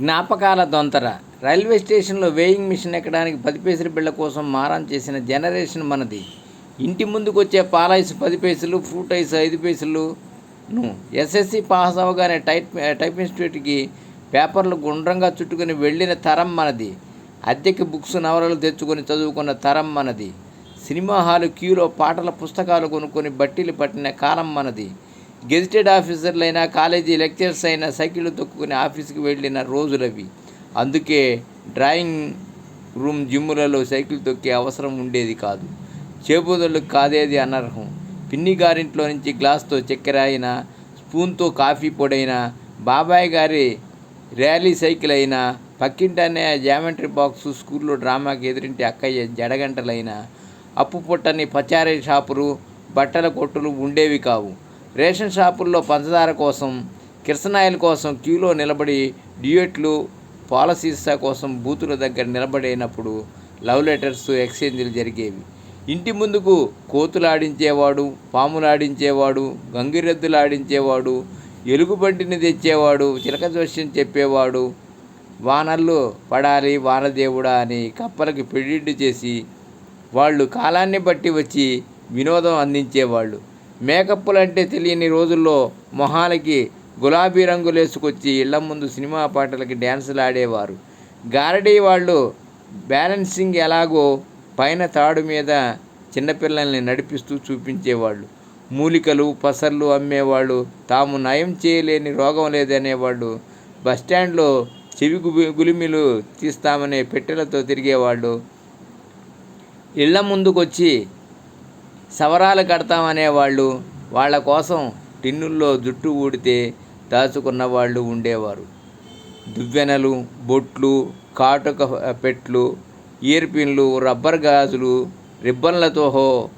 జ్ఞాపకాల దొంతర. రైల్వే స్టేషన్లో వేయింగ్ మిషన్ ఎక్కడానికి పది బిళ్ళ కోసం మారం చేసిన జనరేషన్ మనది. ఇంటి ముందుకు వచ్చే పాలైస్ పది పేసులు ఫ్రూట్ ఐస్ ఐదు పైసలును ఎస్ఎస్సి పాస్ అవగానే టైప్ టైప్ ఇన్స్టిట్యూట్కి పేపర్లు గుండ్రంగా చుట్టుకుని వెళ్ళిన తరం మనది. అద్దెకి బుక్స్ నవలలు తెచ్చుకొని చదువుకున్న తరం మనది. సినిమా హాలు క్యూలో పాటల పుస్తకాలు కొనుక్కొని బట్టీలు పట్టిన కాలం మనది. గెజిటెడ్ ఆఫీసర్లైనా కాలేజీ లెక్చర్స్ అయినా సైకిళ్ళు తొక్కుని ఆఫీస్కి వెళ్ళిన రోజులవి అందుకే డ్రాయింగ్ రూమ్ జిమ్ములలో సైకిల్ తొక్కే అవసరం ఉండేది కాదు. చేబోదళ్ళకు కాదేది అనర్హం. పిన్ని గారింట్లో నుంచి గ్లాస్తో చక్కెర అయినా స్పూన్తో కాఫీ పొడైనా బాబాయ్ గారి ర్యాలీ సైకిల్ అయినా పక్కింటనే జామెట్రీ బాక్సు స్కూల్లో డ్రామాకి ఎదురింటి అక్కయ్య జడగంటలైనా అప్పు పుట్టని పచారీ షాపులు బట్టల కొట్టులు ఉండేవి కావు. రేషన్ షాపుల్లో పంచదార కోసం కిరసనాయిల కోసం క్యూలో నిలబడి డ్యూయెట్లు పాలసీసా కోసం బూతుల దగ్గర నిలబడినప్పుడు లవ్ లెటర్స్ ఎక్స్చేంజ్లు జరిగేవి. ఇంటి ముందుకు కోతులాడించేవాడు పాములాడించేవాడు గంగిరెద్దులాడించేవాడు ఎలుగుబంటిని తెచ్చేవాడు చిలక జోష్యం చెప్పేవాడు వానల్లో పడాలి వానదేవుడా అని కప్పలకి పెళ్ళిళ్ళు చేసి వాళ్ళు కాలాన్ని బట్టి వచ్చి వినోదం అందించేవాళ్ళు. మేకప్పులు అంటే తెలియని రోజుల్లో మొహాలకి గులాబీ రంగులు వేసుకొచ్చి ఇళ్ళ ముందు సినిమా పాటలకి డ్యాన్సులు ఆడేవారు. గారడీ వాళ్ళు బ్యాలెన్సింగ్ ఎలాగో పైన తాడు మీద చిన్నపిల్లల్ని నడిపిస్తూ చూపించేవాళ్ళు. మూలికలు పసర్లు అమ్మేవాళ్ళు. తాము నయం చేయలేని రోగం లేదనేవాళ్ళు. బస్టాండ్లో చెవి గులిమిలు తీస్తామనే పెట్టెలతో తిరిగేవాళ్ళు. ఇళ్ళ ముందుకొచ్చి సవరాలు కడతామనేవాళ్ళు వాళ్ళ కోసం టిన్నుల్లో జుట్టు ఊడితే దాచుకున్న వాళ్ళు ఉండేవారు. దువ్వెనలు బొట్లు కాటుక పెట్లు ఇయర్ పిన్లు రబ్బర్ గాజులు రిబ్బన్లతోహో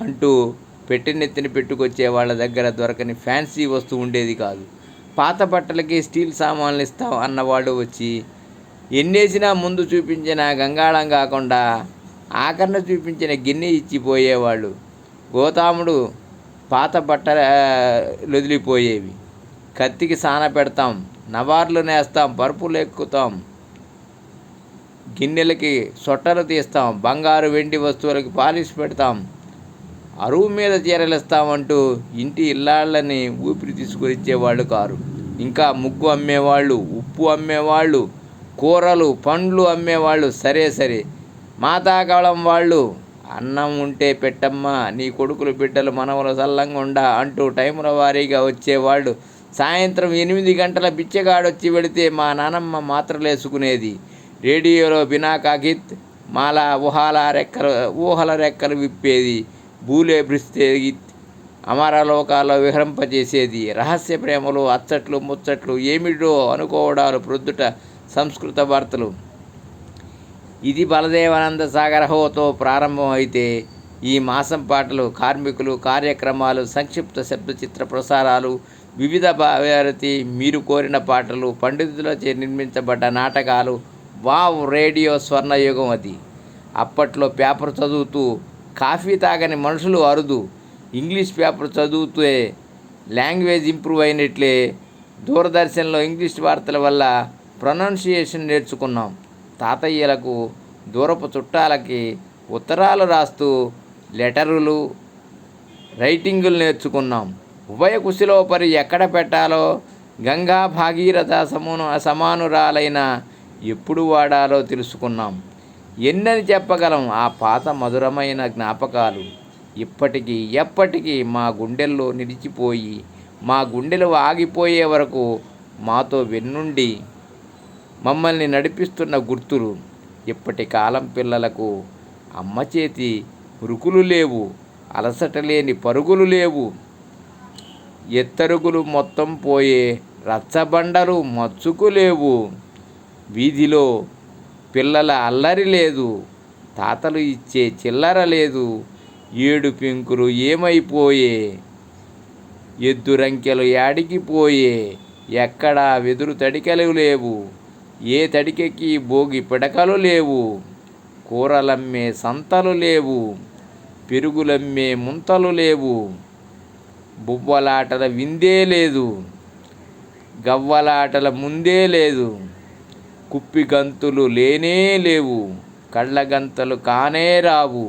అంటూ పెట్టినెత్తిని పెట్టుకొచ్చే వాళ్ళ దగ్గర దొరకని ఫ్యాన్సీ వస్తువు ఉండేది కాదు. పాత బట్టలకి స్టీల్ సామాన్లు ఇస్తాం అన్నవాడు వచ్చి ఎన్నేసినా ముందు చూపించిన గంగాళం కాకుండా ఆఖరణ చూపించిన గిన్నె ఇచ్చిపోయేవాళ్ళు. గోతాముడు పాత బట్టలు వదిలిపోయేవి కత్తికి సాన పెడతాం నవార్లు నేస్తాం పరుపులు ఎక్కుతాం గిన్నెలకి సొట్టలు తీస్తాం బంగారు వెండి వస్తువులకి పాలిష్ పెడతాం అరువు మీద చీరలిస్తామంటూ ఇంటి ఇల్లాళ్ళని ఊపిరి తీసుకొచ్చేవాళ్ళు కారు. ఇంకా ముగ్గు అమ్మేవాళ్ళు ఉప్పు అమ్మేవాళ్ళు కూరలు పండ్లు అమ్మేవాళ్ళు సరే సరే. మాతాకాలం వాళ్ళు అన్నం ఉంటే పెట్టమ్మా నీ కొడుకులు బిడ్డలు మనవలు సల్లంగా ఉండా అంటూ టైముల వారీగా వచ్చేవాళ్ళు. సాయంత్రం ఎనిమిది గంటల బిచ్చగాడొచ్చి వెళితే మా నానమ్మ మాత్రలేసుకునేది. రేడియోలో రేడియోలో బినాకాగిత్ మాల ఊహాల రెక్కలు ఊహల రెక్కలు విప్పేది. బూలే బ్రిస్తేగిత్ అమరలోకాల్లో విహరింపజేసేది. రహస్య ప్రేమలు అచ్చట్లు ముచ్చట్లు ఏమిటో అనుకోవడాలు ప్రొద్దుట సంస్కృత వార్తలు. ఇది బలదేవానంద సాగరహోతో ప్రారంభం అయితే ఈ మాసం పాటలు కార్మికులు కార్యక్రమాలు సంక్షిప్త శబ్ద చిత్ర ప్రసారాలు వివిధ భారతి మీరు కోరిన పాటలు పండితులచే నిర్మించబడ్డ నాటకాలు వావ్ రేడియో స్వర్ణయుగం అది. అప్పట్లో పేపర్ చదువుతూ కాఫీ తాగని మనుషులు అరుదు. ఇంగ్లీష్ పేపర్ చదువుతూ లాంగ్వేజ్ ఇంప్రూవ్ అయినట్లే. దూరదర్శన్లో ఇంగ్లీష్ వార్తల వల్ల ప్రొనౌన్సియేషన్ నేర్చుకున్నాం. తాతయ్యలకు దూరపు చుట్టాలకి ఉత్తరాలు రాస్తూ లెటరులు రైటింగులు నేర్చుకున్నాం. ఉభయ కుశలో పరి ఎక్కడ పెట్టాలో గంగా భాగీరథ సమూను సమానురాలైన ఎప్పుడు వాడాలో తెలుసుకున్నాం. ఎన్నని చెప్పగలం ఆ పాత మధురమైన జ్ఞాపకాలు. ఇప్పటికీ ఎప్పటికీ మా గుండెల్లో నిలిచిపోయి మా గుండెలు ఆగిపోయే వరకు మాతో వెన్నుండి మమ్మల్ని నడిపిస్తున్న గుర్తులు ఇప్పటి కాలం పిల్లలకు అమ్మ చేతి రుకులు లేవు అలసట లేని పరుగులు లేవు. ఎత్తరుగులు మొత్తం పోయే రచ్చబండలు మచ్చుకు లేవు. వీధిలో పిల్లల అల్లరి లేదు తాతలు ఇచ్చే చిల్లర లేదు ఏడు పెంకులు ఏమైపోయే ఎద్దురంకెలు యాడికిపోయే ఎక్కడా వెదురు తడికలు లేవు. ఏ తడికెకి భోగి పిడకలు లేవు కూరలమ్మే సంతలు లేవు పెరుగులమ్మే ముంతలు లేవు బువ్వలాటల విందే లేదు గవ్వలాటల ముందే లేదు కుప్పి గంతులు లేనే లేవు కళ్ళ గంతలు కానే రావు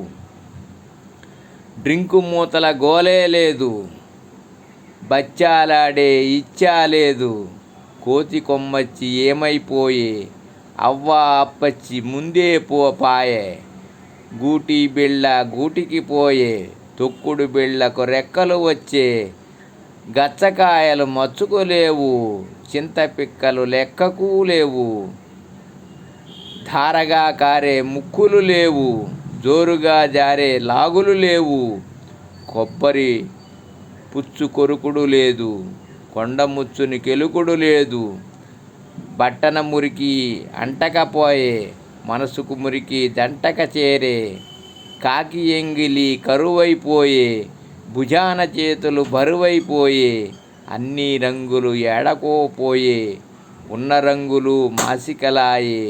డ్రింకు మూతల గోలే లేదు బచ్చాలాడే ఇచ్చా లేదు కోతి కొమ్మచ్చి ఏమైపోయే? అవ్వ అప్పచ్చి ముందే పోపాయే గూటి బిళ్ళ గూటికి పోయే. తొక్కుడు బిళ్ళకు రెక్కలు వచ్చే. గచ్చకాయలు మచ్చుకోలేవు. చింతపిక్కలు లెక్కకు లేవు. ధారగా కారే ముక్కులు లేవు. జోరుగా జారే లాగులు లేవు. కొబ్బరి పుచ్చు కొరుకుడు లేదు. కొండముచ్చుని కెలుకుడు లేదు. బట్టన మురికి అంటకపోయే మనసుకు మురికి దంటక చేరే కాకి ఎంగిలి కరువైపోయే భుజాన చేతులు బరువైపోయే అన్ని రంగులు ఏడకోపోయే ఉన్న రంగులు మాసికలాయే.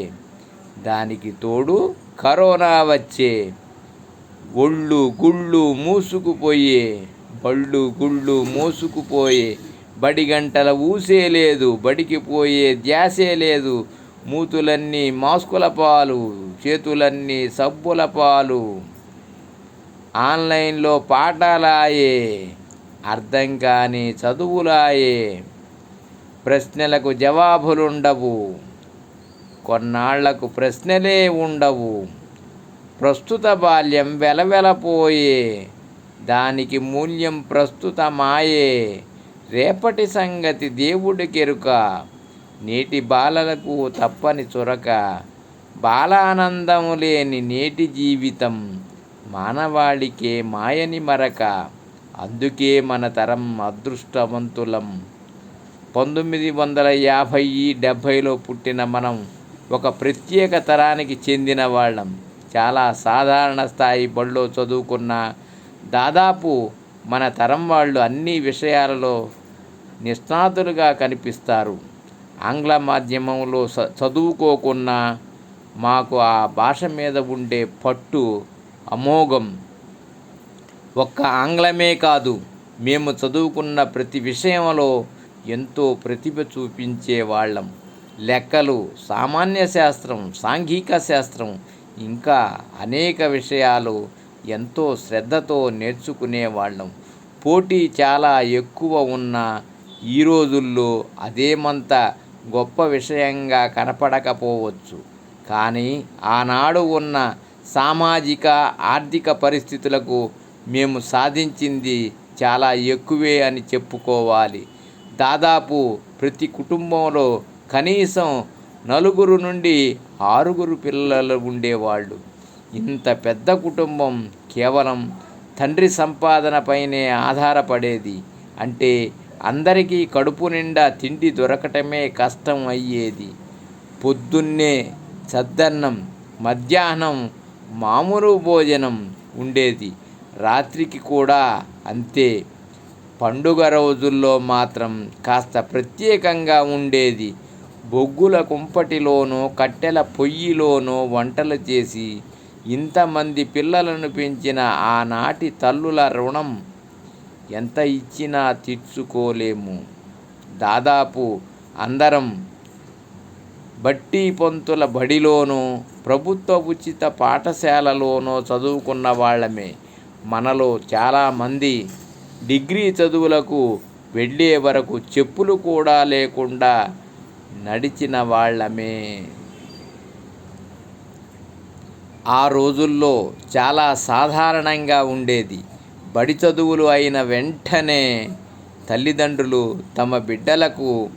దానికి తోడు కరోనా వచ్చే ఒళ్ళు గుళ్ళు మూసుకుపోయే బళ్ళు గుళ్ళు మూసుకుపోయే బడి గంటల ఊసే లేదు బడికి పోయే ధ్యాసే లేదు. మూతులన్నీ మాస్కుల పాలు చేతులన్నీ సబ్బుల పాలు. ఆన్లైన్లో పాఠాలాయే అర్థం కాని చదువులాయే. ప్రశ్నలకు జవాబులుండవు. కొన్నాళ్ళకు ప్రశ్నలే ఉండవు. ప్రస్తుత బాల్యం వెలవెలపోయే దానికి మూల్యం ప్రస్తుతమాయే. రేపటి సంగతి దేవుడికెరుక నేటి బాలలకు తప్పని చొరక బాలానందము లేని నేటి జీవితం మానవాళికే మాయని మరక అందుకే మన తరం అదృష్టవంతులం. పంతొమ్మిది వందల యాభై డెబ్భైలో పుట్టిన మనం ఒక ప్రత్యేక తరానికి చెందిన వాళ్ళం. చాలా సాధారణ స్థాయి బడిలో చదువుకున్న దాదాపు మన తరం వాళ్ళు అన్ని విషయాలలో నిష్ణాతులుగా కనిపిస్తారు. ఆంగ్ల మాధ్యమంలో చ- చదువుకోకున్నా మాకు ఆ భాష మీద ఉండే పట్టు అమోఘం. ఒక్క ఆంగ్లమే కాదు మేము చదువుకున్న ప్రతి విషయంలో ఎంతో ప్రతిభ చూపించే వాళ్ళం. లెక్కలు సామాన్య శాస్త్రం సాంఘిక శాస్త్రం ఇంకా అనేక విషయాలు ఎంతో శ్రద్ధతో నేర్చుకునేవాళ్ళం పోటీ చాలా ఎక్కువ ఉన్న ఈ రోజుల్లో అదేమంత గొప్ప విషయంగా కనపడకపోవచ్చు. కానీ ఆనాడు ఉన్న సామాజిక ఆర్థిక పరిస్థితులకు మేము సాధించింది చాలా ఎక్కువే అని చెప్పుకోవాలి. దాదాపు ప్రతి కుటుంబంలో కనీసం నలుగురు నుండి ఆరుగురు పిల్లలు ఉండేవాళ్ళు. ఇంత పెద్ద కుటుంబం కేవలం తండ్రి సంపాదనపైనే ఆధారపడేది. అంటే అందరికీ కడుపు నిండా తిండి దొరకటమే కష్టం అయ్యేది. పొద్దున్నే చద్దన్నం మధ్యాహ్నం మామూలు భోజనం ఉండేది. రాత్రికి కూడా అంతే. పండుగ రోజుల్లో మాత్రం కాస్త ప్రత్యేకంగా ఉండేది. బొగ్గుల కుంపటిలోనో కట్టెల పొయ్యిలోనో వంటలు చేసి ఇంతమంది పిల్లలను పెంచిన ఆనాటి తల్లుల రుణం ఎంత ఇచ్చినా తీర్చుకోలేము. దాదాపు అందరం బట్టి పొంతుల బడిలోనూ ప్రభుత్వ ఉచిత పాఠశాలలోనో చదువుకున్న వాళ్ళమే. మనలో చాలామంది డిగ్రీ చదువులకు వెళ్ళే వరకు చెప్పులు కూడా లేకుండా నడిచిన వాళ్ళమే. ఆ రోజుల్లో చాలా సాధారణంగా ఉండేది. బడి చదువులు అయిన వెంటనే తల్లిదండ్రులు తమ బిడ్డలకు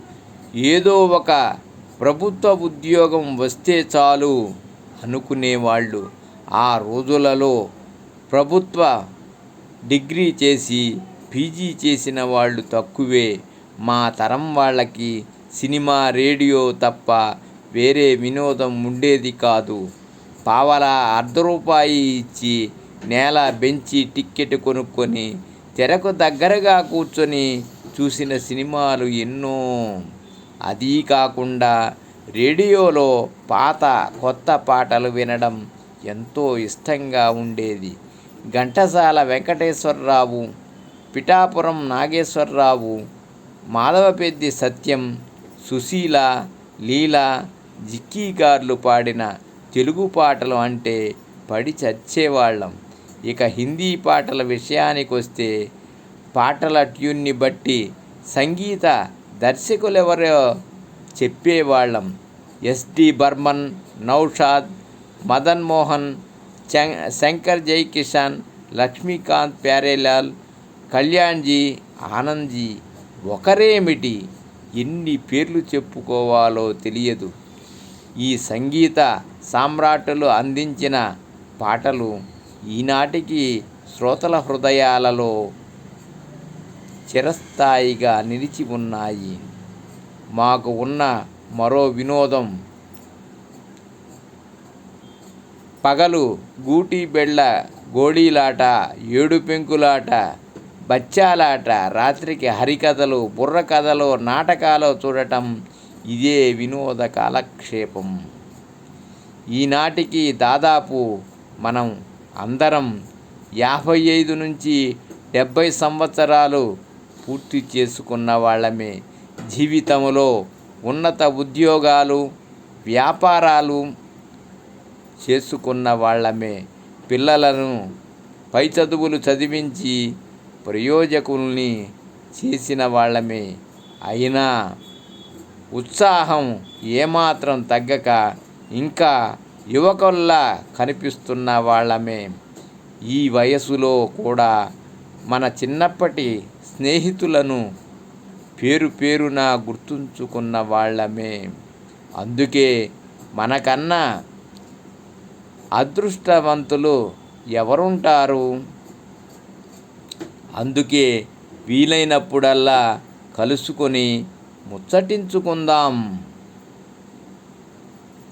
ఏదో ఒక ప్రభుత్వ ఉద్యోగం వస్తే చాలు అనుకునేవాళ్ళు. ఆ రోజులలో ప్రభుత్వ డిగ్రీ చేసి పీజీ చేసిన వాళ్ళు తక్కువే. మా తరం వాళ్ళకి సినిమా రేడియో తప్ప వేరే వినోదం ఉండేది కాదు. పావలా అర్ధ రూపాయి ఇచ్చి నేల బెంచి టిక్కెట్ కొనుక్కొని తెరకు దగ్గరగా కూర్చొని చూసిన సినిమాలు ఎన్నో. అదీ కాకుండా రేడియోలో పాత కొత్త పాటలు వినడం ఎంతో ఇష్టంగా ఉండేది. ఘంటసాల వెంకటేశ్వరరావు పిఠాపురం నాగేశ్వరరావు మాధవపెద్ది సత్యం సుశీల లీల జిక్కీగార్లు పాడిన తెలుగు పాటలు అంటే పడి చచ్చేవాళ్ళం. ఇక హిందీ పాటల విషయానికి వస్తే పాటల ట్యూన్ని బట్టి సంగీత దర్శకులెవరో చెప్పేవాళ్ళం. ఎస్డి బర్మన్ నౌషాద్ మదన్ మోహన్ చం- శంకర్ జైకిషన్ లక్ష్మీకాంత్ ప్యారేలాల్ కళ్యాణ్జీ ఆనంద్జీ ఒకరేమిటి? ఎన్ని పేర్లు చెప్పుకోవాలో తెలియదు. ఈ సంగీత సామ్రాటులు అందించిన పాటలు ఈనాటికి శ్రోతల హృదయాలలో చిరస్థాయిగా నిలిచి ఉన్నాయి. మాకు ఉన్న మరో వినోదం పగలు గూటి బెళ్ళ గోళీలాట ఏడు పెంకులాట బచ్చాలాట రాత్రికి హరికథలు బుర్రకథలు నాటకాలు చూడటం ఇదే వినోద కాలక్షేపం. ఈనాటికి దాదాపు మనం అందరం యాభై ఐదు నుంచి డెబ్భై సంవత్సరాలు పూర్తి చేసుకున్న వాళ్ళమే. జీవితంలో ఉన్నత ఉద్యోగాలు వ్యాపారాలు చేసుకున్న వాళ్ళమే. పిల్లలను పై చదువులు చదివించి ప్రయోజకుల్ని చేసిన వాళ్ళమే. అయినా ఉత్సాహం ఏమాత్రం తగ్గక ఇంకా యువకుల్లా కనిపిస్తున్న వాళ్ళమే ఈ వయసులో కూడా మన చిన్నప్పటి స్నేహితులను పేరు పేరున గుర్తుంచుకున్న వాళ్ళమే. అందుకే మనకన్నా అదృష్టవంతులు ఎవరుంటారు? అందుకే వీలైనప్పుడల్లా కలుసుకొని ముచ్చటించుకుందాం.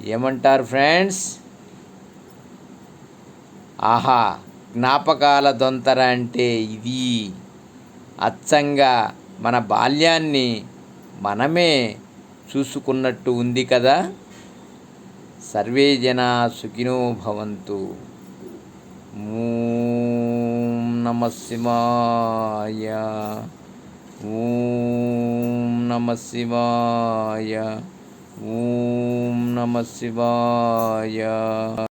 ఏమంటారు ఫ్రెండ్స్? ఆహా జ్ఞాపకాల దొంతర అంటే ఇది. అచ్చంగా మన బాల్యాన్ని మనమే చూసుకున్నట్టు ఉంది కదా? సర్వే జన సుఖినో భవంతు. నమ శివాయ. ఓం నమ శివాయ. ఓం నమ శివాయ